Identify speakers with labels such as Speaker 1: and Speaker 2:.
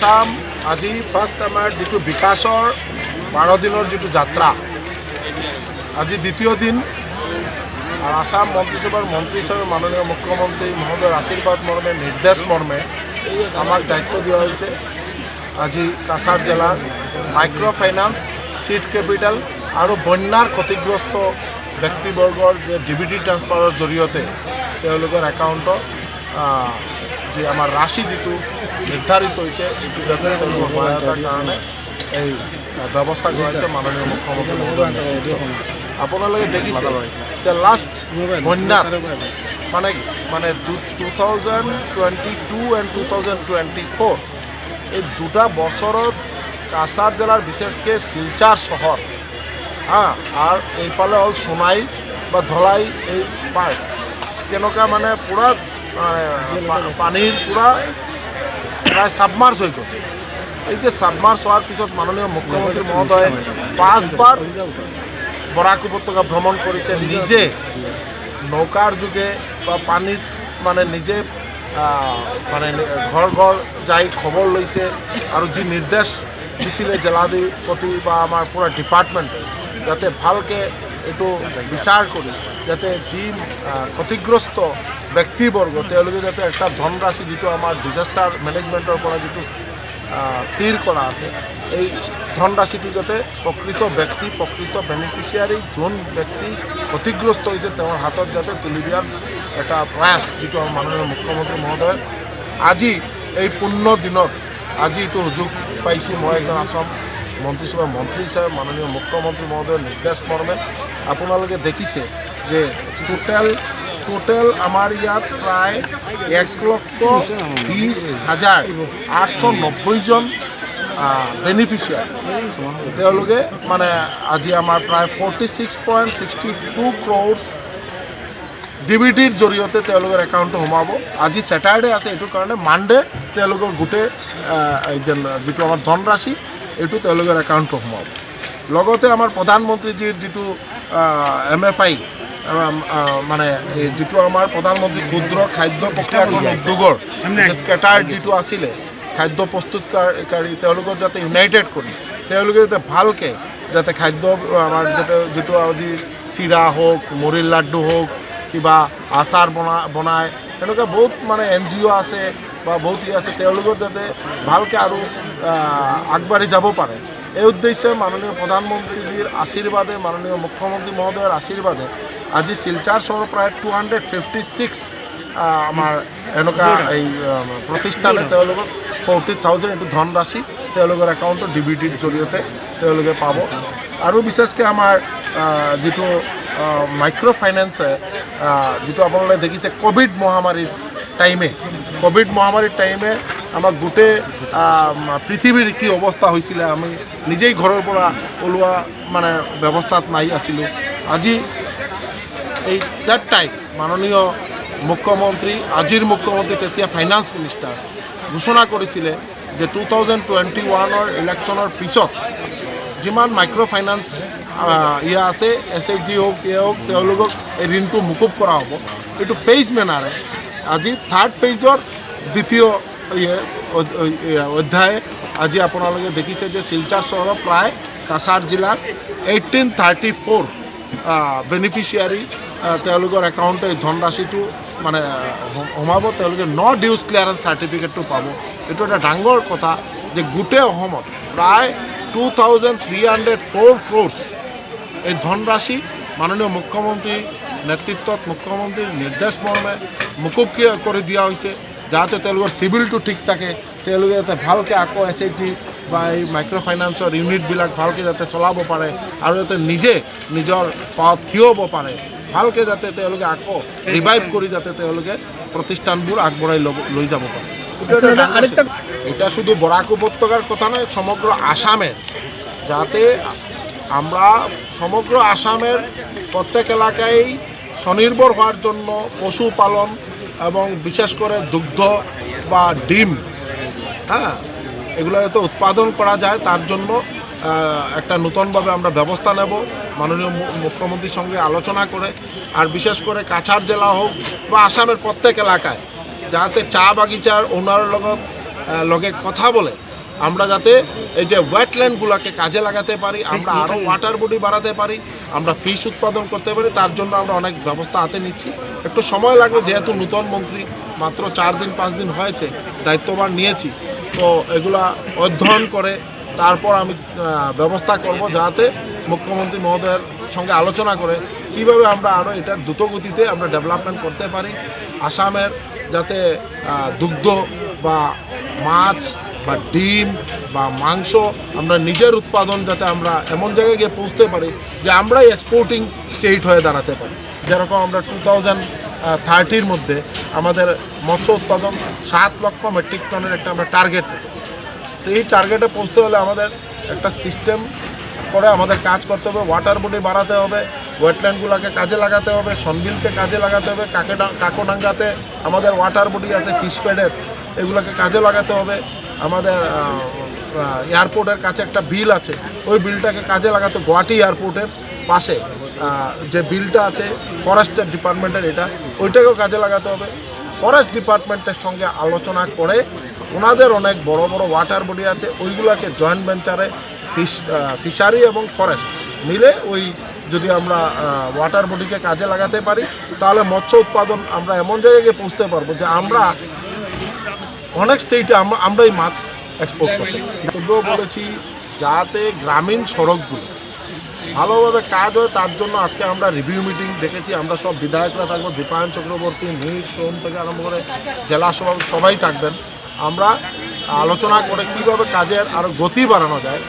Speaker 1: চাম, আজি ফাৰ্ষ্ট আমাৰ যিটো বিকাশৰ বাৰ দিনৰ যিটো যাত্ৰা, আজি দ্বিতীয় দিন আর আসাম মন্ত্রিসভার মন্ত্রী হিসাবে মাননীয় মুখ্যমন্ত্রী মহোদয়ের আশীর্বাদ মর্মে নির্দেশ মর্মে আমাক দায়িত্ব দেওয়া হয়েছে আজি কাছাৰ জেলাৰ মাইক্ৰ' ফাইনান্স চিড কেপিটেল আৰু বন্যাৰ ক্ষতিগ্ৰস্ত ব্যক্তিবৰ্গৰ যে ডি বি টি ট্ৰান্সফাৰৰ যি আমাৰ ৰাশি যিটো নিৰ্ধাৰিত হৈছে সেইটো যাতে কাৰণে এই ব্যৱস্থা কৰাইছে মাননীয় মহোদয়ৰ নেতৃত্বত আপোনালোকে দেখিছে যে লাষ্ট মানে মানে two thousand twenty two and two thousand twenty four এই দুটা বছৰত কাছাৰ জিলাৰ বিশেষকৈ শিলচাৰ চহৰ, হা আৰু এইফালে হ'ল সোণাই বা ধলাই এই পাৰ্ক। কেনেকুৱা মানে পূৰা পানীৰ পূৰা, প্ৰায় ছাবমাৰ্চ হৈ গৈছে। এই যে ছাবমাৰ্চ হোৱাৰ পিছত মাননীয় মুখ্যমন্ত্ৰী মহোদয়ে পাঁচবাৰ বৰাক উপত্যকা ভ্ৰমণ কৰিছে, নিজে নৌকাৰ যোগে বা পানীত মানে নিজে মানে ঘৰ ঘৰ যাই খবৰ লৈছে আৰু যি নিৰ্দেশ দিছিলে জিলাধিপতি বা আমাৰ পূৰা ডিপাৰ্টমেণ্টে যাতে ভালকৈ এইটো বিচাৰ কৰি যাতে যি ক্ষতিগ্ৰস্ত ব্যক্তিবৰ্গ, তেওঁলোকে যাতে এটা ধনৰাশি যিটো আমাৰ ডিজাষ্টাৰ মেনেজমেণ্টৰ পৰা যিটো স্থিৰ কৰা আছে, এই ধনৰাশিটো যাতে প্ৰকৃত ব্যক্তি, প্ৰকৃত বেনিফিচিয়াৰী যোন ব্যক্তি ক্ষতিগ্ৰস্ত হৈছে, তেওঁৰ হাতত যাতে তুলি দিয়াৰ এটা প্ৰয়াস যিটো আমাৰ মাননীয় মুখ্যমন্ত্ৰী মহোদয় আজি এই পূৰ্ণ দিনত, আজি এইটো সুযোগ পাইছোঁ মই এজন আসাম মন্ত্ৰীসভাৰ মন্ত্ৰী হিচাপে মাননীয় মুখ্যমন্ত্ৰী মহোদয়ৰ নিৰ্দেশ মৰ্মে আপোনালোকে দেখিছে যে টোটেল টোটেল আমাৰ ইয়াত প্ৰায় এক লক্ষ বিছ হাজাৰ আঠশ নব্বৈজন বেনিফিচিয়াৰী তেওঁলোকে মানে আজি আমাৰ প্ৰায় forty six point sixty two crore D B টিৰ জৰিয়তে তেওঁলোকৰ একাউণ্টটো সোমাব। আজি ছেটাৰডে আছে, এইটো কাৰণে মানডে তেওঁলোকৰ গোটেই যিটো আমাৰ ধনৰাশি এইটো তেওঁলোকৰ একাউণ্টটো সোমাব। লগতে আমাৰ প্ৰধানমন্ত্ৰীজীৰ যিটো এম এফ আই মানে যিটো আমাৰ প্ৰধানমন্ত্ৰী ক্ষুদ্ৰ খাদ্য প্ৰক্ৰিয়াকৰণ উদ্যোগৰ। স্কেটাৰ যিটো আছিলে খাদ্য প্ৰস্তুতকাৰী তেওঁলোকৰ যাতে ইউনাইটেড কৰি তেওঁলোকে যাতে ভালকৈ যাতে খাদ্য আমাৰ যাতে যিটো আজি চিৰা হওক মুড়িৰ লাড্ডু হওক কিবা আচাৰ বনা বনায় এনেকুৱা বহুত মানে এন জি অ' আছে বা বহুত ই আছে তেওঁলোকৰ যাতে ভালকৈ আৰু আগবাঢ়ি যাব পাৰে এই উদ্দেশ্যে মাননীয় প্ৰধানমন্ত্ৰীৰ আশীৰ্বাদে মাননীয় মুখ্যমন্ত্ৰী মহোদয়ৰ আশীৰ্বাদে আজি শিলচাৰ চহৰ প্ৰায় টু হাণ্ড্ৰেড ফিফটি ছিক্স আমাৰ এনেকুৱা এই প্ৰতিষ্ঠানে তেওঁলোকক ফৰ্টি থাউজেণ্ড এইটো ধনৰাশি তেওঁলোকৰ একাউণ্টত ডি জৰিয়তে তেওঁলোকে পাব। আৰু বিশেষকৈ আমাৰ যিটো মাইক্ৰ' ফাইনেন্সে যিটো আপোনালোকে দেখিছে ক'ভিড মহামাৰীৰ টাইমে ক'ভিড মহামাৰীৰ টাইমে আমাক গোটেই পৃথিৱীৰ কি অৱস্থা হৈছিলে, আমি নিজেই ঘৰৰ পৰা ওলোৱা মানে ব্যৱস্থাত নাই আছিলোঁ। আজি এই দেট টাইম মাননীয় মুখ্যমন্ত্ৰী, আজিৰ মুখ্যমন্ত্ৰী, তেতিয়া ফাইনেন্স মিনিষ্টাৰ ঘোষণা কৰিছিলে যে টু থাউজেণ্ড টুৱেণ্টি ওৱানৰ ইলেকশ্যনৰ পিছত যিমান মাইক্ৰ' ফাইনেন্স ইয়া আছে এছ এইচ জি হওক ইয়ে হওক, তেওঁলোকক এই ঋণটো মুকুব কৰা হ'ব। এইটো ফেজ মেনাৰে আজি থাৰ্ড ফেজৰ দ্বিতীয় ইয়ে অধ- অধ্যায় আজি আপোনালোকে দেখিছে যে শিলচাৰ চহৰৰ প্ৰায় কাছাৰ জিলাত এইটিন থাৰ্টি ফ'ৰ বেনিফিচিয়াৰী তেওঁলোকৰ একাউণ্টে এই ধনৰাশিটো মানে সোমাব, তেওঁলোকে ন ডিউজ ক্লিয়াৰেঞ্চ চাৰ্টিফিকেটটো পাব। এইটো এটা ডাঙৰ কথা যে গোটেই অসমত প্ৰায় two thousand three hundred four crore এই ধনৰাশি মাননীয় মুখ্যমন্ত্ৰীৰ নেতৃত্বত মুখ্যমন্ত্ৰীৰ নিৰ্দেশ মৰ্মে মুকুব কৰি দিয়া হৈছে। যাতে তেওঁলোকৰ চিভিলটো ঠিক থাকে তেওঁলোকে যাতে ভালকৈ আকৌ এছ এইচ জি বা এই মাইক্ৰ' ফাইনেন্সৰ ইউনিটবিলাক ভালকৈ যাতে চলাব পাৰে আৰু যাতে নিজে নিজৰ পাত থিয় হ'ব পাৰে ভালকৈ যাতে তেওঁলোকে আকৌ ৰিভাইভ কৰি যাতে তেওঁলোকে প্ৰতিষ্ঠানবোৰ আগবঢ়াই ল'ব লৈ যাব পাৰে। এটা এটা শুধু বরাক উপত্যকার কথা নয় সমগ্র আসামের যাতে আমরা সমগ্র আসামের প্রত্যেক এলাকায় স্বনির্ভর হওয়ার জন্য পশুপালন এবং বিশেষ করে দুগ্ধ বা ডিম হ্যাঁ এগুলো যাতে উৎপাদন করা যায়, তার জন্য একটা নতুনভাবে আমরা ব্যবস্থা নেব, মাননীয় মুখ্যমন্ত্রীর সঙ্গে আলোচনা করে, আর বিশেষ করে কাছাড় জেলা হোক বা আসামের প্রত্যেক এলাকায়, যাতে চা বাগিচার ওনার লগত লগে কথা বলে আমরা যাতে এই যে ওয়েটল্যান্ডগুলোকে কাজে লাগাতে পারি আমরা আরও ওয়াটার বডি বাড়াতে পারি আমরা ফিশ উৎপাদন করতে পারি তার জন্য আমরা অনেক ব্যবস্থা হাতে নিচ্ছি। একটু সময় লাগবে যেহেতু নূতন মন্ত্রী মাত্র চার দিন পাঁচ দিন হয়েছে দায়িত্বভার নিয়েছি। তো এগুলা অধ্যয়ন করে তারপর আমি ব্যবস্থা করব যাতে মুখ্যমন্ত্রী মহোদয়ের সঙ্গে আলোচনা করে কীভাবে আমরা আরও এটা দ্রুত গতিতে আমরা ডেভেলপমেন্ট করতে পারি। আসামের যাতে দুগ্ধ বা মাছ বা ডিম বা মাংস আমরা নিজের উৎপাদন যাতে আমরা এমন জায়গায় গিয়ে পৌঁছতে পারি যে আমরাই এক্সপোর্টিং স্টেট হয়ে দাঁড়াতে পারি। যেরকম আমরা টু থাউজেন্ড থার্টির মধ্যে আমাদের মৎস্য উৎপাদন সাত লক্ষ মেট্রিক টনের একটা আমরা টার্গেট রেখেছি। তো এই টার্গেটে পৌঁছতে হলে আমাদের একটা সিস্টেম করে আমাদের কাজ করতে হবে ওয়াটার বডি বাড়াতে হবে ওয়েটল্যান্ডগুলোকে কাজে লাগাতে হবে সনবিলকে কাজে লাগাতে হবে কাকেডা কাকোডাঙ্গাতে আমাদের ওয়াটার বডি আছে ফিশ প্যাডের এগুলোকে কাজে লাগাতে হবে। আমাদের এয়ারপোর্টের কাছে একটা বিল আছে। ওই বিলটাকে কাজে লাগাতে গুয়াহাটি এয়ারপোর্টের পাশে। যে বিলটা আছে ফরেস্টের ডিপার্টমেন্টের এটা, ওইটাকেও কাজে লাগাতে হবে। ফরেস্ট ডিপার্টমেন্টের সঙ্গে আলোচনা করে ওনাদের অনেক বড় বড় ওয়াটার বডি আছে, ওইগুলোকে জয়েন্ট ভেঞ্চারে ফিশ ফিশারি এবং ফরেস্ট মিলে ওই যদি আমরা ওয়াটার বডিকে কাজে লাগাতে পারি, তাহলে মৎস্য উৎপাদন আমরা এমন জায়গায় গিয়ে পৌঁছতে পারব যে আমরা অনেক স্টেটে আমরা, আমরাই মাছ এক্সপোর্ট করি তবুও বলেছি, যাতে গ্রামীণ সড়কগুলো ভালোভাবে কাজ হয়, তার জন্য আজকে আমরা রিভিউ মিটিং ডেকেছি আমরা সব বিধায়করা থাকব, দীপায়ন চক্রবর্তী নীল সোম থেকে আরম্ভ করে জেলা সভাপতি সবাই থাকবেন। আমরা আলোচনা করে কীভাবে কাজের আরও গতি বাড়ানো যায়